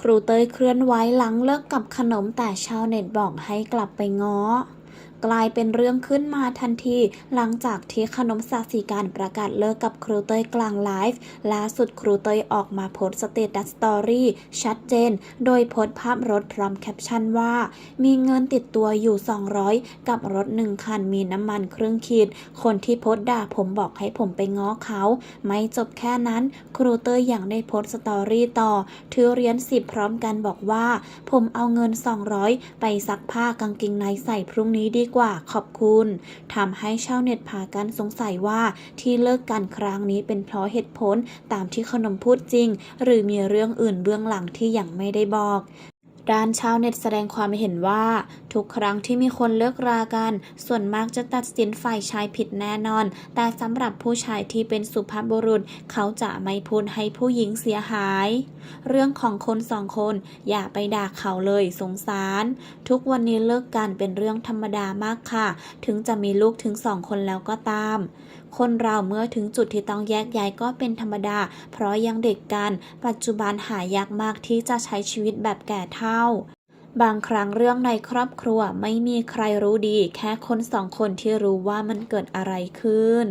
ครูเตยเคลื่อนไหวหลังเลิกกับขนมแต่ชาวเน็ตบอกให้กลับไปง้อ กลายเป็นเรื่องขึ้นมาทันที หลังจากที่ขนมสาสีการประกาศเลิกกับครูเต้ยกลางไลฟ์ล่าสุดครูเต้ยออกมาโพสต์สเตตัสสตอรี่ชัดเจน โดยโพสต์ภาพรถพร้อมแคปชั่นว่า มีเงินติดตัวอยู่ 200 กับรถหนึ่งคันมีน้ำมันครึ่งขีด คนที่โพสต์ด่าผมบอกให้ผมไปง้อเขา ไม่จบแค่นั้นครูเต้ยยังได้โพสต์สตอรี่ต่อ ถือเหรียญสิบพร้อมกันบอกว่า ผมเอาเงิน 200 ไปซักผ้ากางเกงในใส่พรุ่งนี้ดีกว่าขอบคุณทำให้ชาวเน็ตพากันสงสัยว่าที่เลิกกันครั้งนี้เป็นเพราะเหตุผลตามที่ขนมพูดจริง หรือมีเรื่องอื่นเบื้องหลังที่ยังไม่ได้บอก ด้านชาวเน็ตแสดงความเห็นว่า ทุกครั้งที่มีคนเลิกรากัน ส่วนมากจะตัดสินฝ่ายชายผิดแน่นอน แต่สำหรับผู้ชายที่เป็นสุภาพบุรุษ เขาจะไม่พูดให้ผู้หญิงเสียหาย เรื่องของคนสองคน อย่าไปด่าเขาเลยสงสาร ทุกวันนี้เลิกกันเป็นเรื่องธรรมดามากค่ะ ถึงจะมีลูกถึงสองคนแล้วก็ตาม คนเราเมื่อถึงจุดที่ต้องแยกย้ายก็เป็นธรรมดา เพราะยังเด็กกัน ปัจจุบันหายากมากที่จะใช้ชีวิตแบบแก่เา บางครั้งเรื่องในครอบครัวไม่มีใครรู้ดี แค่คนสองคนที่รู้ว่ามันเกิดอะไรขึ้น